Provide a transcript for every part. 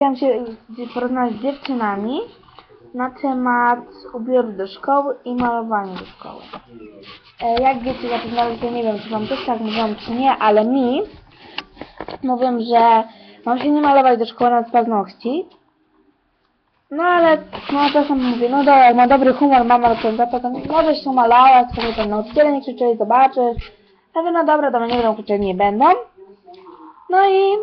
Chciałam się porozmawiać z dziewczynami na temat ubioru do szkoły i malowania do szkoły. E, jak wiecie, ja to nie wiem, czy wam też tak mówiłam, czy nie, ale mi mówią, że mam się nie malować do szkoły na paznokci. No ale no czasem mówię, no dobra, jak ma dobry humor, mama rozpędza, potem możesz się malować, sobie ten nauczyciele nie krzyczeli, zobaczysz. Ja mówię, no dobra, dobra, nie będą krzyczeli, nie będą. No i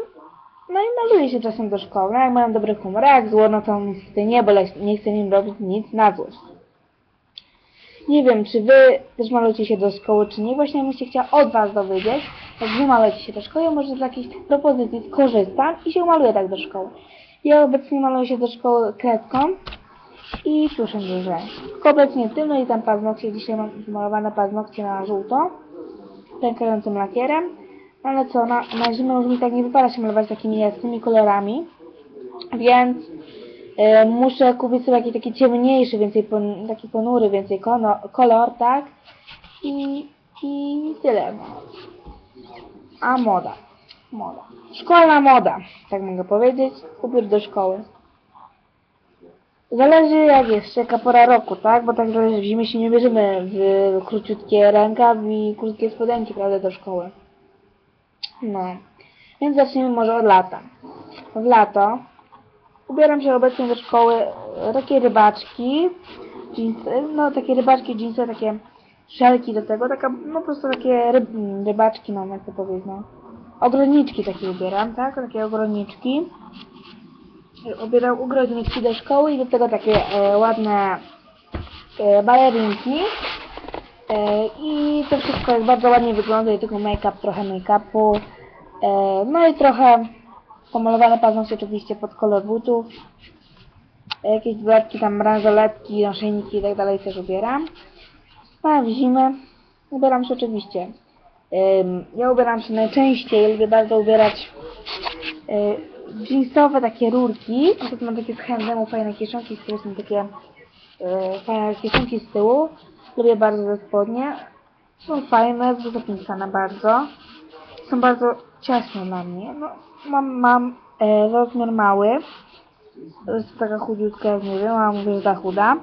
no i maluję się czasem do szkoły, no jak mają dobry humor, a jak zło, no to niestety nie, bo nie chcę im robić nic na złość. Nie wiem, czy wy też malujecie się do szkoły, czy nie. Właśnie bym się chciała od was dowiedzieć, jak wy malujecie się do szkoły, może z jakiejś propozycji skorzystam i się maluję tak do szkoły. Ja obecnie maluję się do szkoły kredką i tuszem róże. Tylko obecnie tym, no i tam paznokcie, dzisiaj mam malowane paznokcie na żółto, pękającym lakierem. Ale co, na, na zimę już mi tak nie wypada się malować takimi jasnymi kolorami, więc e, muszę kupić sobie jakiś taki ciemniejszy, więcej pon, taki ponury, więcej kono, kolor, tak? I, I tyle. A moda. Moda. Szkolna moda, tak mogę powiedzieć. Ubiór do szkoły. Zależy jak jest, jaka pora roku, tak? Bo tak zależy, w zimie się nie bierzemy w króciutkie rękaw i krótkie spodenki, prawda, do szkoły. No. Więc zacznijmy może od lata. W lato ubieram się obecnie do szkoły e, takie rybaczki, jeansy, no takie rybaczki, jeansy, takie szelki do tego, taka, no po prostu takie ryb, mm, rybaczki, no jak to powiedzieć, no. Ogrodniczki takie ubieram, tak? Takie ogrodniczki. Ubieram ogrodniczki do szkoły i do tego takie e, ładne e, balerinki. E, I to wszystko jest bardzo ładnie wygląda i tylko make-up, trochę make-upu. E, no i trochę pomalowane paznokcie oczywiście pod kolor butów. E, jakieś dodatki tam bransoletki, naszyjniki i tak dalej też ubieram. A w zimę ubieram się oczywiście. Ja ubieram się najczęściej, lubię bardzo ubierać jeansowe takie rurki. Tutaj mam takie z handlemu fajne kieszonki, z których są takie fajne kieszonki z tyłu. Lubię bardzo te spodnie. Są fajne, zapisane bardzo. Są bardzo ciasne dla mnie. No, mam, mam e, rozmiar mały. Jest taka chudziutka, jak nie wiem, a mówię, że ta chuda.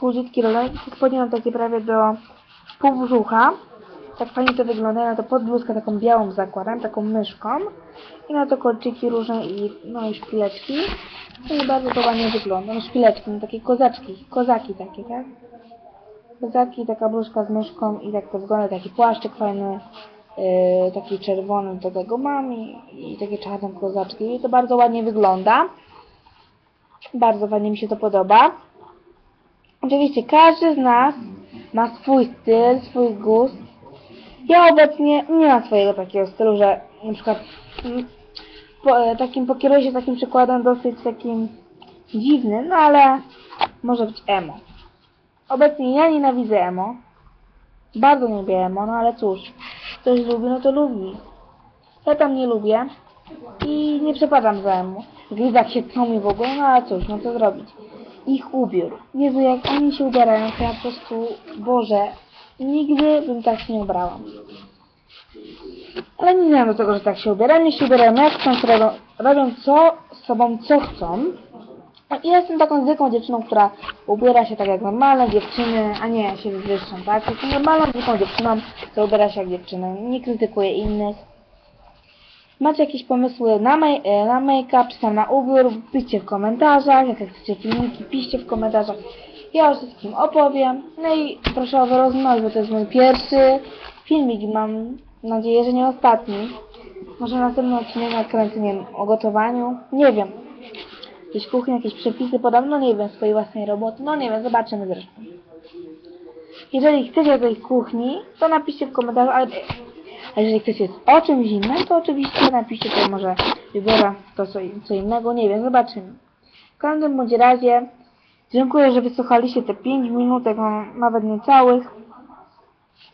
Chudziutki rolek. Spodnie mam takie prawie do pół brzucha. Tak fajnie to wygląda. Na to pod bluzkę taką białą zakładam, taką myszką. I na to kolczyki różne i no i szpileczki. No i bardzo to ładnie wygląda. No szpileczki, no takie kozaczki, kozaki takie, tak? Kozaki, taka bluzka z myszką i tak to wygląda, taki płaszczyk fajny, yy, taki czerwony do tego mam i, i takie czarne kozaczki. I to bardzo ładnie wygląda. Bardzo fajnie mi się to podoba. Oczywiście każdy z nas ma swój styl, swój gust. Ja obecnie nie mam swojego takiego stylu, że na przykład mm, po, e, takim pokieruję się takim przykładem dosyć takim dziwnym, no ale może być emo. Obecnie ja nienawidzę emo. Bardzo nie lubię emo, no ale cóż, ktoś lubi, no to lubi. Ja tam nie lubię i nie przepadam za emo. Glizak się mi w ogóle, no ale cóż, no co zrobić. Ich ubiór. Jezu, jak oni się ubierają, to ja po prostu, Boże, nigdy bym tak się nie ubrała. Ale nie znam do tego, że tak się ubierają. Nie się ubierają jak chcą, robią co z sobą, co chcą. I ja jestem taką zwykłą dziewczyną, która ubiera się tak jak normalne dziewczyny, a nie się wywyższą, tak? Jestem normalną zwykłą dziewczyną, która ubiera się jak dziewczyny. Nie krytykuję innych. Macie jakieś pomysły na, e, na make-up, czy tam na ubiór, piszcie w komentarzach, jak chcecie filmiki, piszcie w komentarzach. Ja o wszystkim opowiem. No i proszę o wyrozumiałość, bo to jest mój pierwszy filmik. Mam nadzieję, że nie ostatni. Może następny odcinek nakręcę, nie wiem, o gotowaniu. Nie wiem. Jakieś kuchnie, jakieś przepisy podam, no nie wiem, swojej własnej roboty. No nie wiem, zobaczymy zresztą. Jeżeli chcecie tej kuchni, to napiszcie w komentarzu, ale a jeżeli chcecie o czymś innym, to oczywiście napiszcie to może wybiorę to co, co innego, nie wiem, zobaczymy. W każdym bądź razie dziękuję, że wysłuchaliście te 5 minutek, nawet niecałych.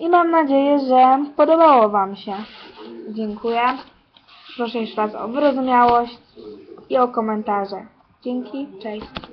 I mam nadzieję, że podobało Wam się. Dziękuję. Proszę jeszcze raz o wyrozumiałość i o komentarze. Jinky Dice